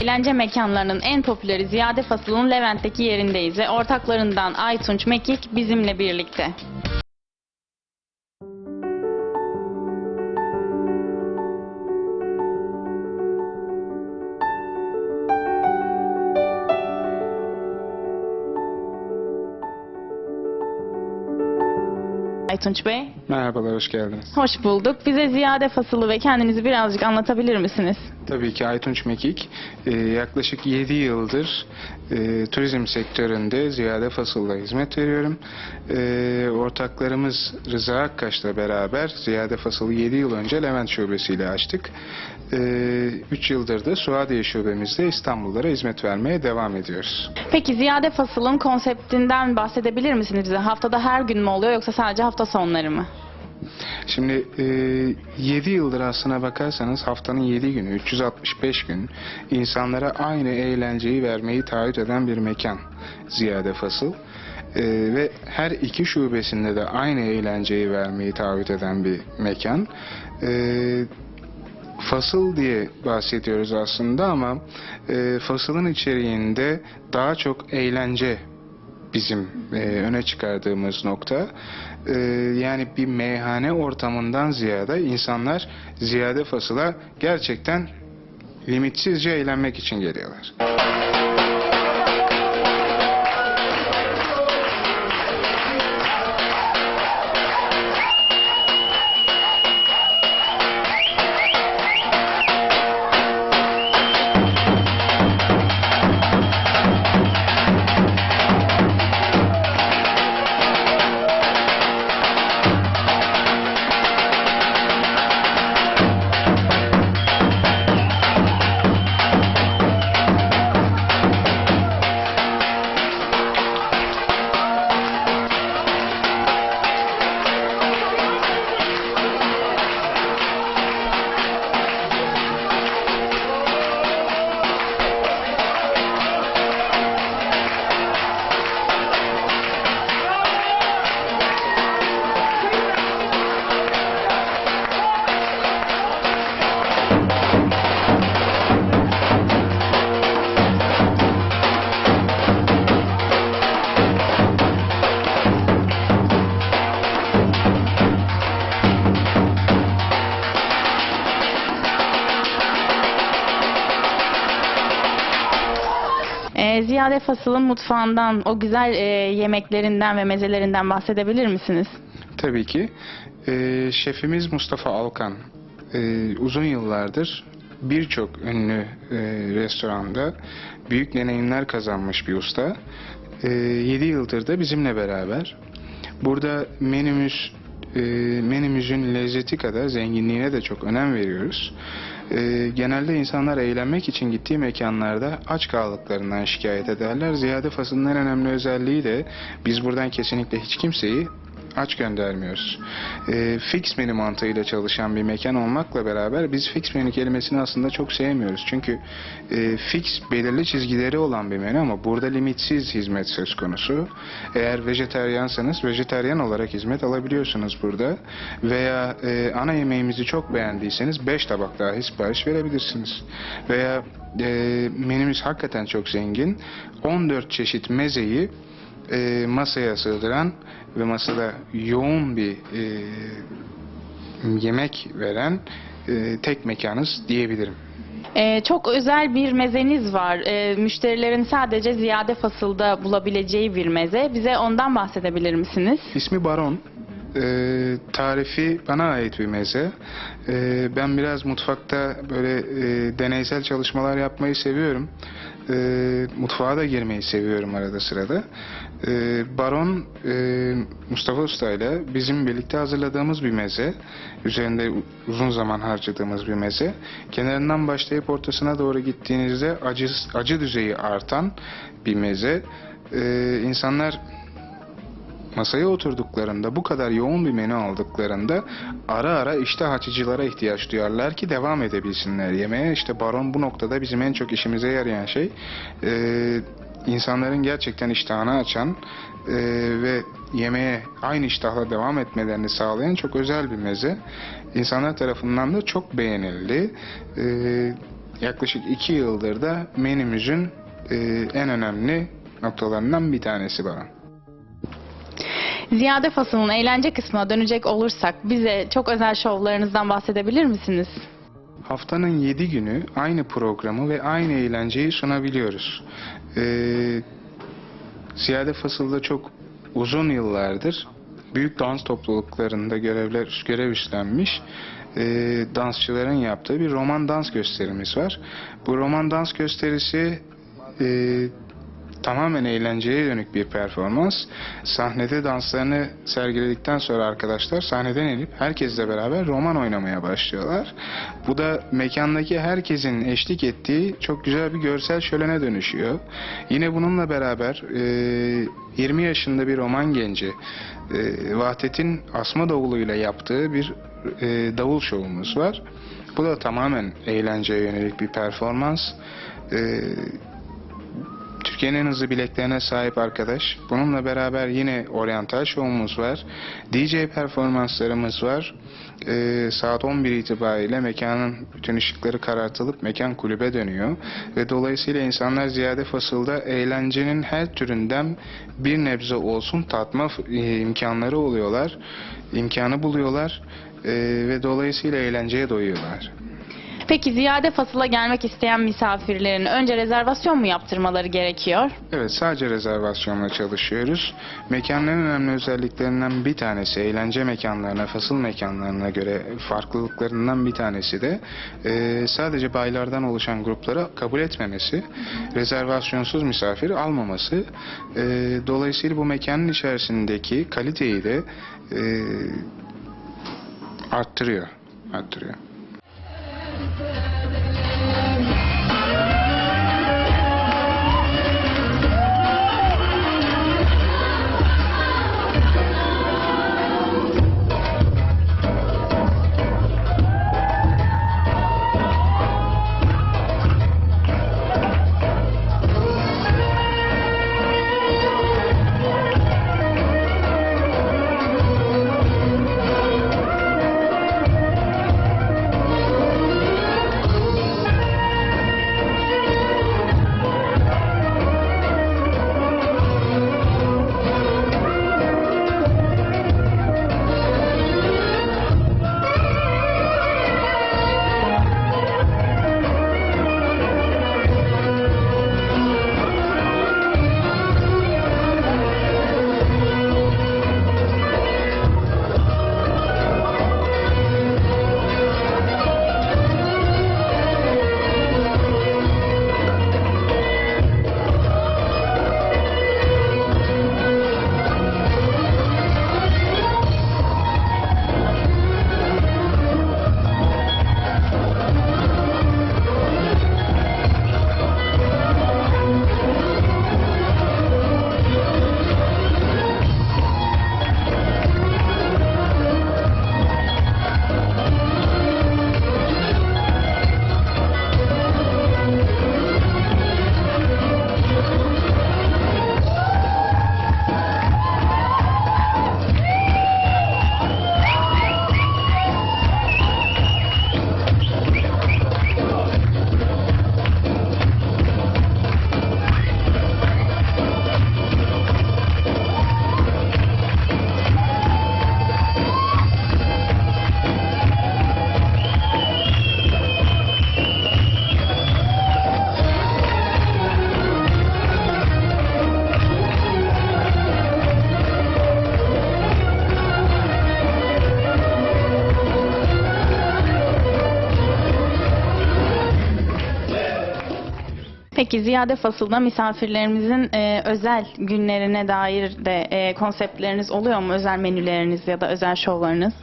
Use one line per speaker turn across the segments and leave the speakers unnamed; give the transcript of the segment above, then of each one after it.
Eğlence mekanlarının en popüleri Ziyade Fasıl'ın Levent'teki yerindeyiz ve ortaklarından Aytunç Mekik bizimle birlikte. Aytunç Bey,
Merhabalar, hoş geldiniz.
hoş bulduk. Bize Ziyade Fasılı ve kendinizi birazcık anlatabilir misiniz?
Tabii ki Aytunç Mekik, e, yaklaşık 7 yıldır e, turizm sektöründe Ziyade Fasıl'da hizmet veriyorum. E, ortaklarımız Rıza Akkaş'la beraber Ziyade Fasıl'ı 7 yıl önce Levent Şubesi'yle açtık. 3 yıldır da Suadiye Şubemizde İstanbullara hizmet vermeye devam ediyoruz.
Peki Ziyade Fasıl'ın konseptinden bahsedebilir misiniz? Haftada her gün mü oluyor yoksa sadece hafta sonları mı?
Şimdi e, 7 yıldır aslına bakarsanız haftanın 7 günü 365 gün insanlara aynı eğlenceyi vermeyi taahhüt eden bir mekan Ziyade Fasıl. E, ve her iki şubesinde de aynı eğlenceyi vermeyi taahhüt eden bir mekan. E, fasıl diye bahsediyoruz aslında ama e, fasılın içeriğinde daha çok eğlence bizim e, öne çıkardığımız nokta. E, yani bir meyhane ortamından ziyade insanlar ziyade fasıla gerçekten limitsizce eğlenmek için geliyorlar.
Ziyade Fasıl'ın mutfağından, o güzel e, yemeklerinden ve mezelerinden bahsedebilir misiniz?
Tabii ki. E, şefimiz Mustafa Alkan e, uzun yıllardır birçok ünlü e, restoranda büyük deneyimler kazanmış bir usta. E, 7 yıldır da bizimle beraber. Burada menümüz e, menümüzün lezzeti kadar zenginliğine de çok önem veriyoruz. E, genelde insanlar eğlenmek için gittiği mekanlarda aç kaldıklarından şikayet ederler. Ziyade Fasıl'ın en önemli özelliği de biz buradan kesinlikle hiç kimseyi aç göndermiyoruz. E, fix menü mantığıyla çalışan bir mekan olmakla beraber biz fix menü kelimesini aslında çok sevmiyoruz. Çünkü e, fix belirli çizgileri olan bir menü ama burada limitsiz hizmet söz konusu. Eğer vejeteryansanız vejeteryan olarak hizmet alabiliyorsunuz burada. Veya e, ana yemeğimizi çok beğendiyseniz 5 tabak dahi sipariş verebilirsiniz. Veya e, menümüz hakikaten çok zengin. 14 çeşit mezeyi e, masaya sığdıran ve masada yoğun bir e, yemek veren e, tek mekanız diyebilirim.
Ee, çok özel bir mezeniz var. Ee, müşterilerin sadece Ziyade Fasıl'da bulabileceği bir meze. Bize ondan bahsedebilir misiniz?
İsmi Baron. E, tarifi bana ait bir meze. E, ben biraz mutfakta böyle e, deneysel çalışmalar yapmayı seviyorum. E, mutfağa da girmeyi seviyorum arada sırada. E, Baron e, Mustafa Usta ile bizim birlikte hazırladığımız bir meze. Üzerinde uzun zaman harcadığımız bir meze. Kenarından başlayıp ortasına doğru gittiğinizde acı, acı düzeyi artan bir meze. E, insanlar Masaya oturduklarında bu kadar yoğun bir menü aldıklarında ara ara iştah açıcılara ihtiyaç duyarlar ki devam edebilsinler yemeğe. İşte baron bu noktada bizim en çok işimize yarayan şey e, insanların gerçekten iştahını açan e, ve yemeğe aynı iştahla devam etmelerini sağlayan çok özel bir meze. İnsanlar tarafından da çok beğenildi. E, yaklaşık iki yıldır da menümüzün e, en önemli noktalarından bir tanesi Baran.
Ziyade Fasıl'ın eğlence kısmına dönecek olursak bize çok özel şovlarınızdan bahsedebilir misiniz?
Haftanın 7 günü aynı programı ve aynı eğlenceyi sunabiliyoruz. Ee, Ziyade Fasıl'da çok uzun yıllardır büyük dans topluluklarında görevler görev üstlenmiş e, dansçıların yaptığı bir roman dans gösterimiz var. Bu roman dans gösterisi e, tamamen eğlenceye dönük bir performans. Sahnede danslarını sergiledikten sonra arkadaşlar sahneden inip herkesle beraber roman oynamaya başlıyorlar. Bu da mekandaki herkesin eşlik ettiği çok güzel bir görsel şölene dönüşüyor. Yine bununla beraber e, 20 yaşında bir roman genci e, Vahdet'in asma davuluyla yaptığı bir e, davul şovumuz var. Bu da tamamen eğlenceye yönelik bir performans. E, Türkiye'nin en bileklerine sahip arkadaş. Bununla beraber yine oryantal şovumuz var. DJ performanslarımız var. Ee, saat 11 itibariyle mekanın bütün ışıkları karartılıp mekan kulübe dönüyor. Ve dolayısıyla insanlar ziyade fasılda eğlencenin her türünden bir nebze olsun tatma e, imkanları oluyorlar. imkanı buluyorlar. Ee, ve dolayısıyla eğlenceye doyuyorlar.
Peki Ziyade Fasıl'a gelmek isteyen misafirlerin önce rezervasyon mu yaptırmaları gerekiyor?
Evet sadece rezervasyonla çalışıyoruz. Mekanın en önemli özelliklerinden bir tanesi eğlence mekanlarına, fasıl mekanlarına göre farklılıklarından bir tanesi de e, sadece baylardan oluşan grupları kabul etmemesi, rezervasyonsuz misafir almaması. E, dolayısıyla bu mekanın içerisindeki kaliteyi de e, arttırıyor. arttırıyor.
Peki Ziyade Fasıl'da misafirlerimizin e, özel günlerine dair de e, konseptleriniz oluyor mu? Özel menüleriniz ya da özel şovlarınız?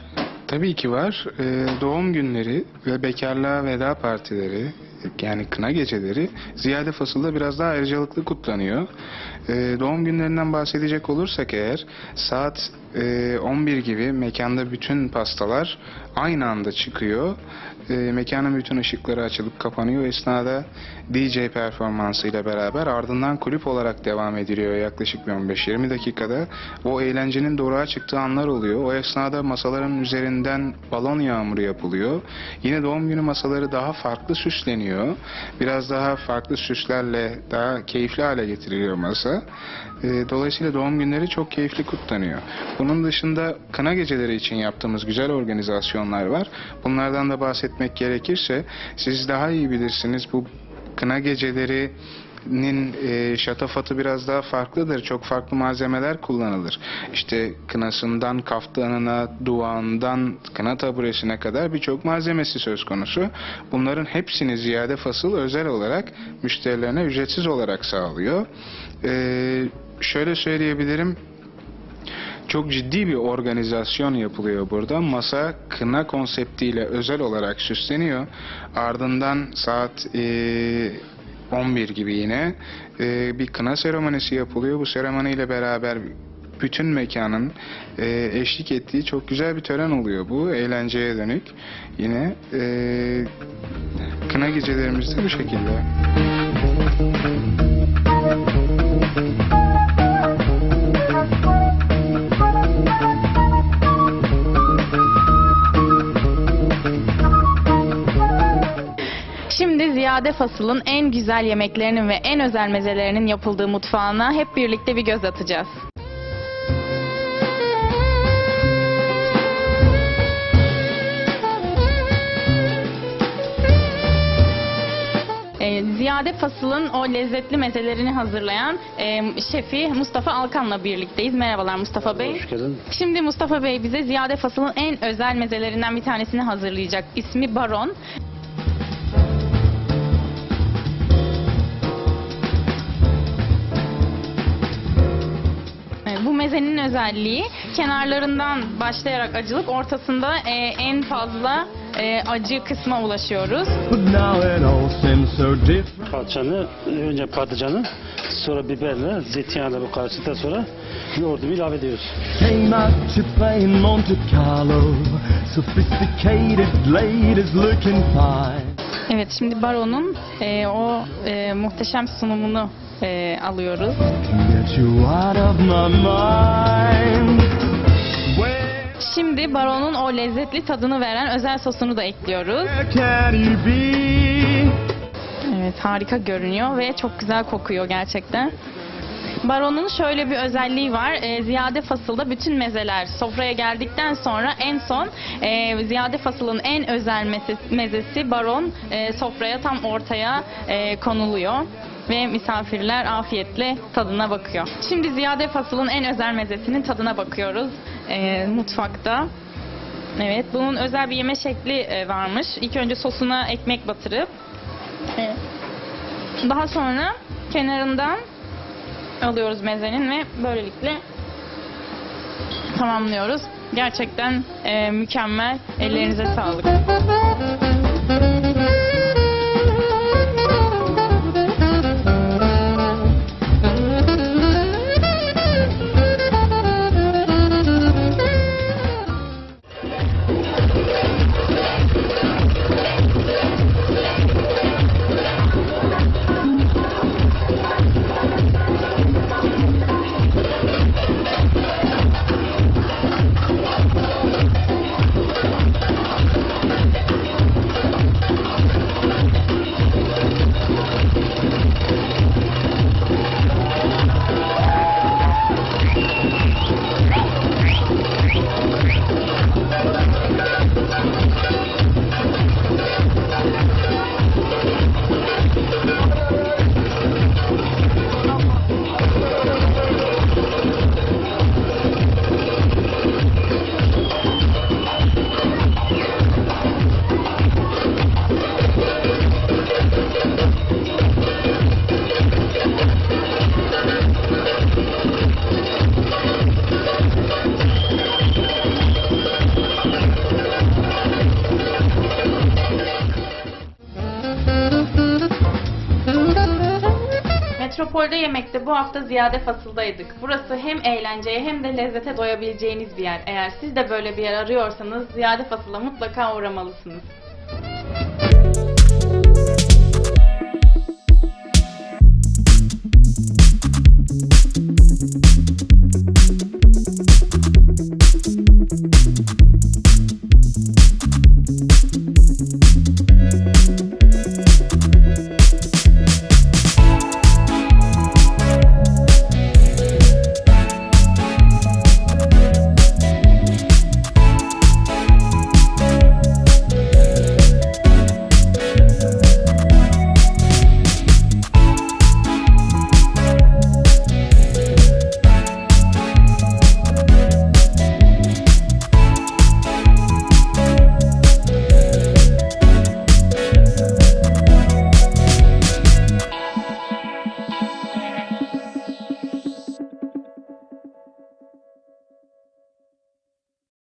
Tabii ki var. Ee, doğum günleri ve bekarlığa veda partileri yani kına geceleri ziyade fasılda biraz daha ayrıcalıklı kutlanıyor. Ee, doğum günlerinden bahsedecek olursak eğer saat e, 11 gibi mekanda bütün pastalar aynı anda çıkıyor. Ee, mekanın bütün ışıkları açılıp kapanıyor. Esnada DJ performansıyla beraber ardından kulüp olarak devam ediliyor yaklaşık bir 15-20 dakikada. O eğlencenin doğruğa çıktığı anlar oluyor. O esnada masaların üzerinden balon yağmuru yapılıyor. Yine doğum günü masaları daha farklı süsleniyor. Süsleniyor. Biraz daha farklı süslerle daha keyifli hale getiriliyor masa. E, dolayısıyla doğum günleri çok keyifli kutlanıyor. Bunun dışında kına geceleri için yaptığımız güzel organizasyonlar var. Bunlardan da bahsetmek gerekirse siz daha iyi bilirsiniz bu kına geceleri nin e, şatafatı biraz daha farklıdır. Çok farklı malzemeler kullanılır. İşte kınasından kaftanına, duvağından kına taburesine kadar birçok malzemesi söz konusu. Bunların hepsini ziyade fasıl özel olarak müşterilerine ücretsiz olarak sağlıyor. E, şöyle söyleyebilirim. Çok ciddi bir organizasyon yapılıyor burada. Masa kına konseptiyle özel olarak süsleniyor. Ardından saat e, 11 gibi yine e, bir kına seremonisi yapılıyor. Bu seremoniyle beraber bütün mekanın e, eşlik ettiği çok güzel bir tören oluyor bu. Eğlenceye dönük. Yine e, kına gecelerimiz de bu şekilde.
Ziyade Fasıl'ın en güzel yemeklerinin ve en özel mezelerinin yapıldığı mutfağına hep birlikte bir göz atacağız. Ee, Ziyade Fasıl'ın o lezzetli mezelerini hazırlayan e, şefi Mustafa Alkan'la birlikteyiz. Merhabalar Mustafa Bey.
Hoş geldin.
Şimdi Mustafa Bey bize Ziyade Fasıl'ın en özel mezelerinden bir tanesini hazırlayacak. İsmi Baron. Mezenin özelliği kenarlarından başlayarak acılık ortasında e, en fazla e, acı kısma ulaşıyoruz.
Patlıcanı, önce patlıcanı, sonra biberle, zeytinyağıyla bu karıştıktan sonra yoğurdumu ilave ediyoruz.
Evet şimdi Baron'un e, o e, muhteşem sunumunu e, alıyoruz. Şimdi Baron'un o lezzetli tadını veren özel sosunu da ekliyoruz. Evet harika görünüyor ve çok güzel kokuyor gerçekten. Baron'un şöyle bir özelliği var. E, ziyade fasılda bütün mezeler sofraya geldikten sonra en son e, ziyade fasılın en özel mezesi, mezesi baron e, sofraya tam ortaya e, konuluyor ve misafirler afiyetle tadına bakıyor. Şimdi ziyade fasılın en özel mezesinin tadına bakıyoruz e, mutfakta. Evet, bunun özel bir yeme şekli e, varmış. İlk önce sosuna ekmek batırıp e, daha sonra kenarından alıyoruz mezenin ve böylelikle tamamlıyoruz. Gerçekten e, mükemmel. Ellerinize sağlık. Yemek'te bu hafta Ziyade Fasıl'daydık. Burası hem eğlenceye hem de lezzete doyabileceğiniz bir yer. Eğer siz de böyle bir yer arıyorsanız Ziyade Fasıl'a mutlaka uğramalısınız.